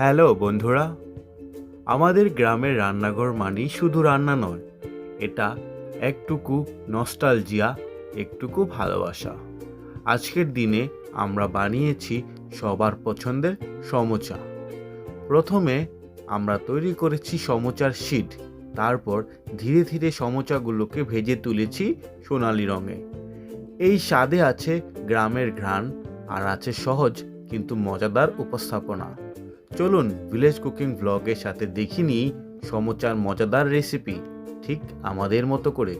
Hello, বন্ধুরা। আমাদের গ্রামের রান্নাঘর মানেই শুধু রান্না নয়, এটা একটুকু নস্টালজিয়া একটুকু ভালোবাসা। আজকের দিনে আমরা বানিয়েছি সবার পছন্দের সমোচা। প্রথমে আমরা তৈরি করেছি সমোচার শীট, তারপর ধীরে ধীরে সমোচাগুলোকে ভেজে তুলেছি সোনালি রঙে। এই স্বাদে আছে গ্রামের ঘ্রাণ, আর আছে সহজ কিন্তু মজাদার উপস্থাপনা। চলুন ভিলেজ কুকিং ব্লগের সাথে দেখি নিই সমোচার মজাদার রেসিপি ঠিক আমাদের মতো করে।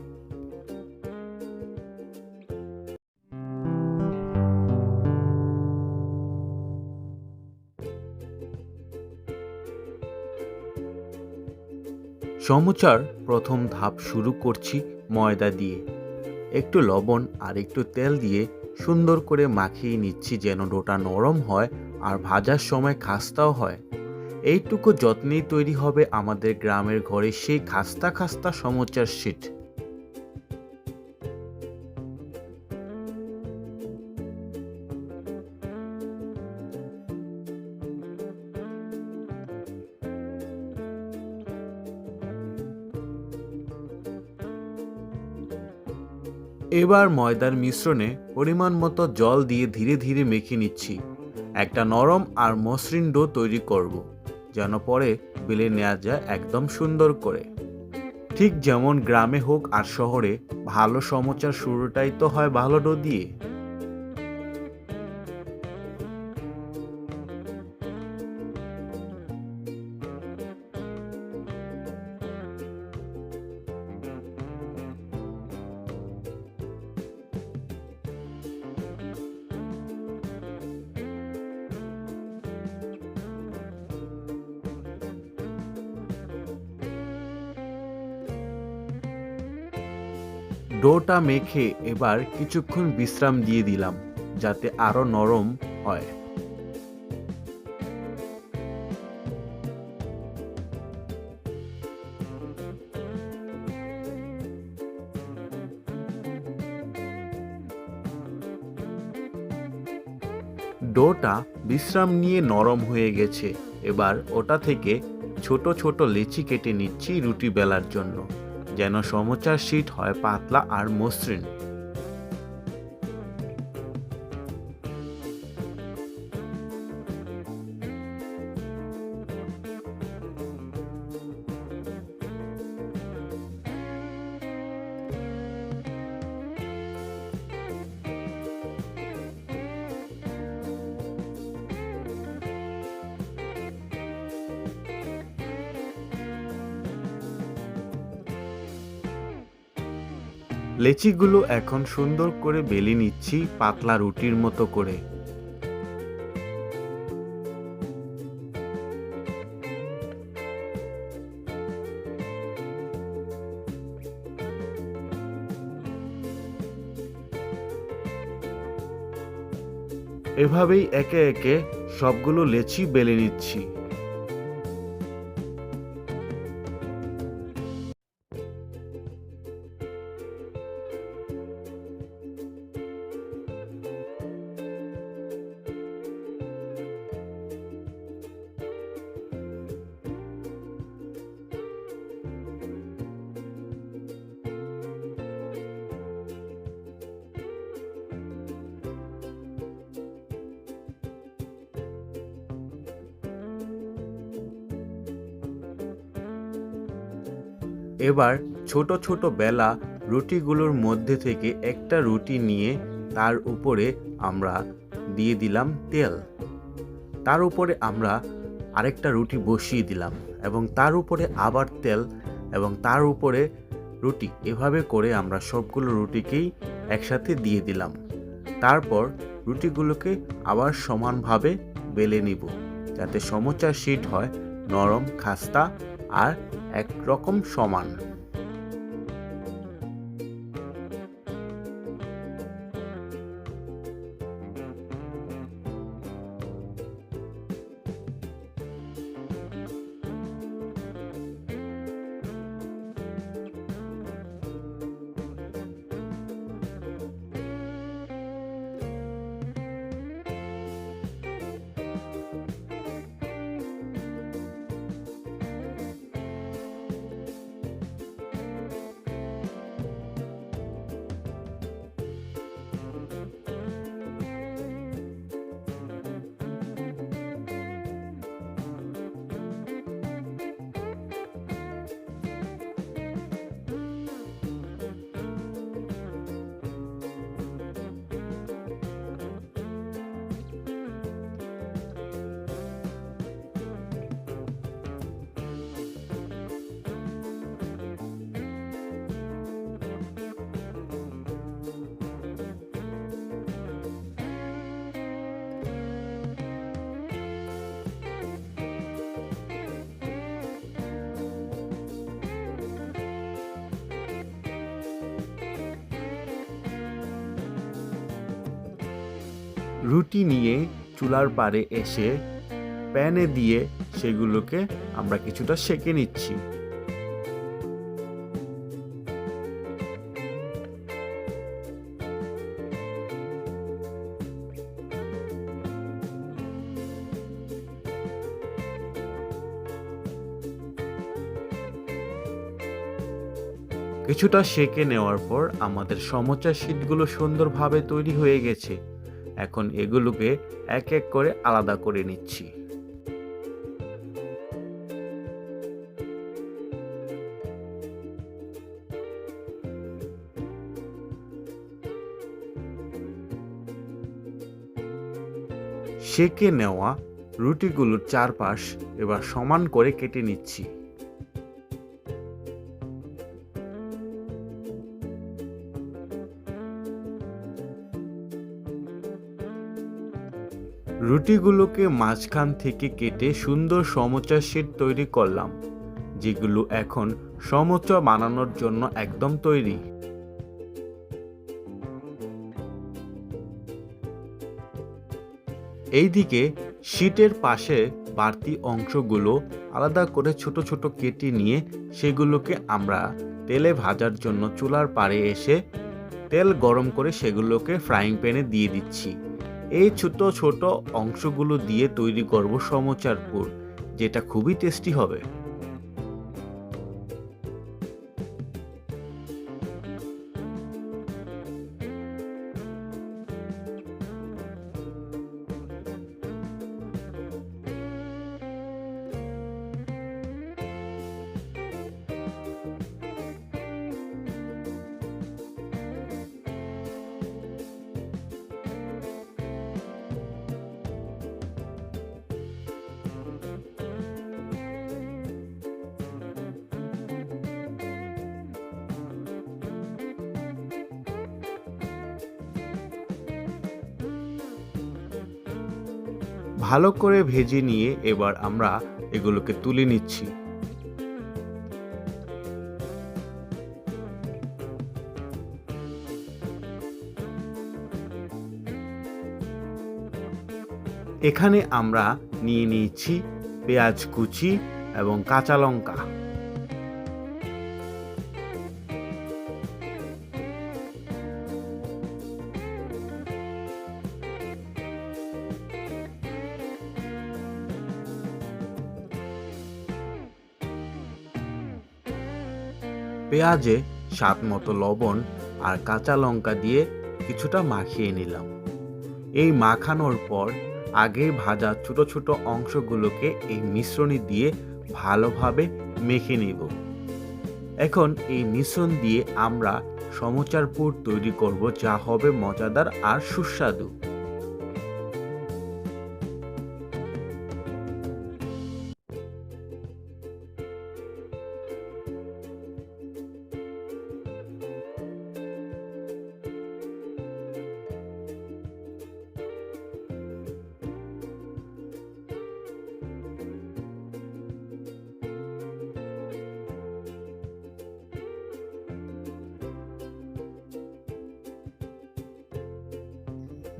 সমোচার প্রথম ধাপ শুরু করছি ময়দা দিয়ে। একটু লবণ আর একটু তেল দিয়ে সুন্দর করে মাখিয়ে নিচ্ছি যেন ডোটা নরম হয় আর ভাজার সময় খাস্তাও হয়। এইটুকু যত্নেই তৈরি হবে আমাদের গ্রামের ঘরে সেই খাস্তা খাস্তা সমোচার শীট এবার ময়দার মিশ্রণে পরিমাণ মতো জল দিয়ে ধীরে ধীরে মেখে নিচ্ছি। একটা নরম আর মসৃণ ডো তৈরি করব, যেন পরে বেলে নেওয়া যায় একদম সুন্দর করে। ঠিক যেমন গ্রামে হোক আর শহরে, ভালো সমচার শুরুটাই তো হয় ভালো ডো দিয়ে। ডোটা মেখে এবার কিছুক্ষণ বিশ্রাম দিয়ে দিলাম, যাতে আরও নরম হয়। ডোটা বিশ্রাম নিয়ে নরম হয়ে গেছে, এবার ওটা থেকে ছোট ছোট লেচি কেটে নিচ্ছি রুটি বেলার জন্য। যেন সমোচার শীট হয় পাতলা আর মসৃণ। লেচিগুলো এখন সুন্দর করে বেলে নিচ্ছি পাতলা রুটির মতো করে। এভাবেই একে একে সবগুলো লেচি বেলে নিচ্ছি। এবার ছোট ছোট বেলা রুটিগুলোর মধ্যে থেকে একটা রুটি নিয়ে তার উপরে আমরা দিয়ে দিলাম তেল। তার উপরে আমরা আরেকটা রুটি বসিয়ে দিলাম এবং তার উপরে আবার তেল এবং তার উপরে রুটি। এভাবে করে আমরা সবগুলো রুটিকেই একসাথে দিয়ে দিলাম। তারপর রুটিগুলোকে আবার সমানভাবে বেলে নিব যাতে সমোচার শীট হয় নরম, খাস্তা আর একরকম সমান। রুটি নিয়ে চুলার পাড়ে এসে প্যানে দিয়ে সেগুলোকে আমরা কিছুটা সেকে নিচ্ছি। কিছুটা সেকে নেওয়ার পর আমাদের সমোচা শীটগুলো সুন্দরভাবে তৈরি হয়ে গেছে। এখন এগুলোকে এক এক করে আলাদা করে নিচ্ছি। সেকে নেওয়া রুটিগুলোর চারপাশ এবার সমান করে কেটে নিচ্ছি। রুটিগুলোকে মাঝখান থেকে কেটে সুন্দর সমোচা শেড তৈরি করলাম, যেগুলো এখন সমোচা বানানোর জন্য একদম তৈরি। এইদিকে শীটের পাশে বাড়তি অংশগুলো আলাদা করে ছোট ছোট কেটে নিয়ে সেগুলোকে আমরা তেলে ভাজার জন্য চুলার পাড়ে এসে তেল গরম করে সেগুলোকে ফ্রাইং প্যানে দিয়ে দিচ্ছি। এই ছোট ছোট অংশগুলো দিয়ে তৈরি করব সমচার পুর যেটা খুবই টেস্টি হবে। ভালো করে ভেজে নিয়ে এবার আমরা এগুলোকে তুলে নিচ্ছি। এখানে আমরা নিয়ে নিয়েছি পেঁয়াজ কুচি এবং কাঁচা লঙ্কা। পেঁয়াজে স্বাদ মতো লবণ আর কাঁচা লঙ্কা দিয়ে কিছুটা মাখিয়ে নিলাম। এই মাখানোর পর আগে ভাজা ছোট ছোট অংশগুলোকে এই মিশ্রণে দিয়ে ভালোভাবে মেখে নেব। এখন এই মিশ্রণ দিয়ে আমরা সমচার পুর তৈরি করব, যা হবে মজাদার আর সুস্বাদু।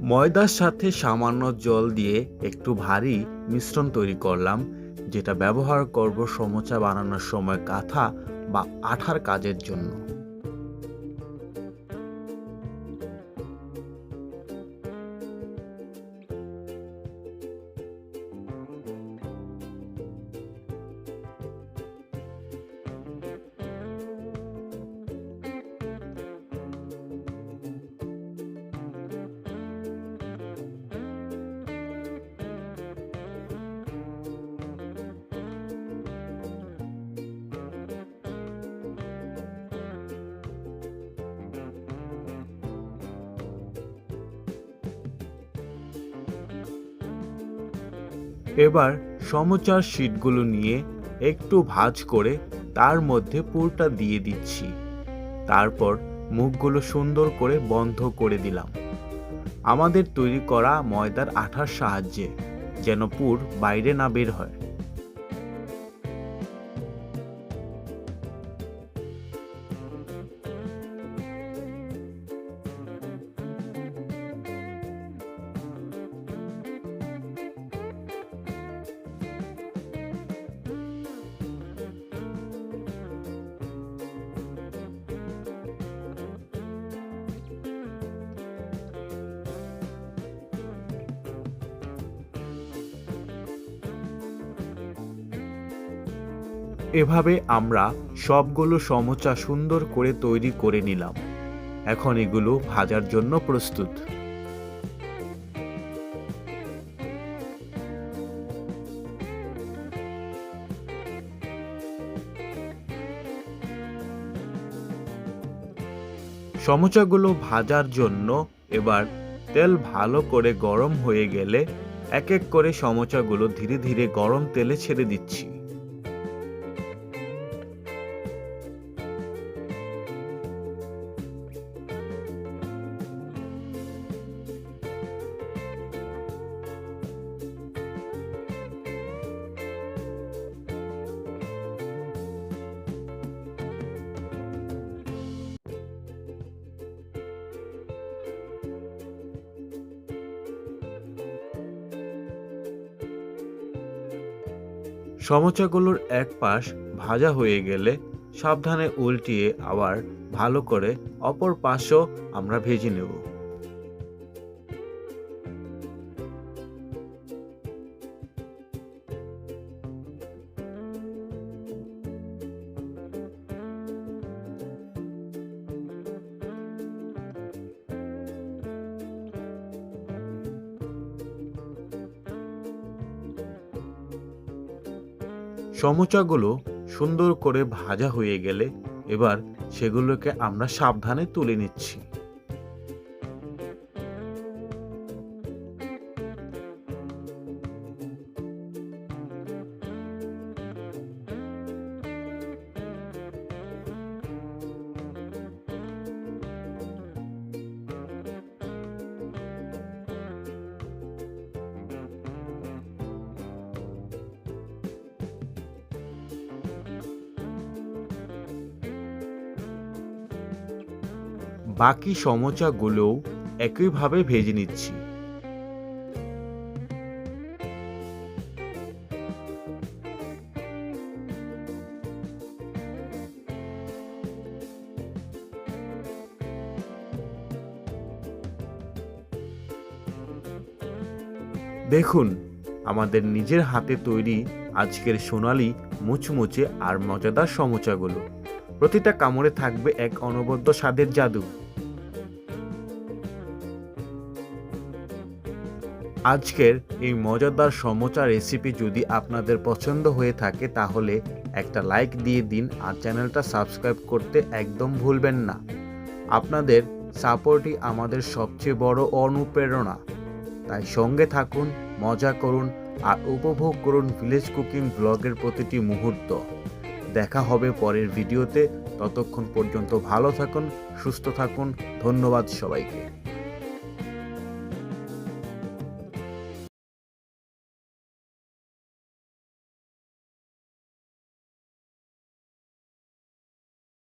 ময়দার সাথে সামান্য জল দিয়ে একটু ভারী মিশ্রণ তৈরি করলাম, যেটা ব্যবহার করব সমোচা বানানোর সময় কাঁথা বা আঠার কাজের জন্য। এবার সমচার শিটগুলো নিয়ে একটু ভাজ করে তার মধ্যে পুরটা দিয়ে দিচ্ছি। তারপর মুখগুলো সুন্দর করে বন্ধ করে দিলাম। আমাদের তৈরি করা ময়দার আঠার সাহায্যে যেন পুর বাইরে না বের হয়। এভাবে আমরা সবগুলো সমোচা সুন্দর করে তৈরি করে নিলাম। এখন এগুলো ভাজার জন্য প্রস্তুত। সমোচাগুলো ভাজার জন্য এবার তেল ভালো করে গরম হয়ে গেলে এক এক করে সমোচাগুলো ধীরে ধীরে গরম তেলে ছেড়ে দিচ্ছি। সমোচাগুলোর এক পাশ ভাজা হয়ে গেলে সাবধানে উল্টিয়ে আবার ভালো করে অপর পাশও আমরা ভেজে নেব। সমোচাগুলো সুন্দর করে ভাজা হয়ে গেলে এবার সেগুলোকে আমরা সাবধানে তুলে নিচ্ছি। বাকি সমোচাগুলোও একইভাবে ভেজে নিচ্ছি। দেখুন, আমাদের নিজের হাতে তৈরি আজকের সোনালি, মুচমুচে আর মজাদার সমোচাগুলো। প্রতিটা কামড়ে থাকবে এক অনবদ্য স্বাদের জাদু। আজকের এই মজাদার সমোচা রেসিপি যদি আপনাদের পছন্দ হয়ে থাকে, তাহলে একটা লাইক দিয়ে দিন আর চ্যানেলটা সাবস্ক্রাইব করতে একদম ভুলবেন না। আপনাদের সাপোর্টই আমাদের সবচেয়ে বড় অনুপ্রেরণা। তাই সঙ্গে থাকুন, মজা করুন আর উপভোগ করুন ভিলেজ কুকিং ব্লগের প্রতিটি মুহূর্ত। দেখা হবে পরের ভিডিওতে ততক্ষণ পর্যন্ত ভালো থাকুন, সুস্থ থাকুন। ধন্যবাদ সবাইকে।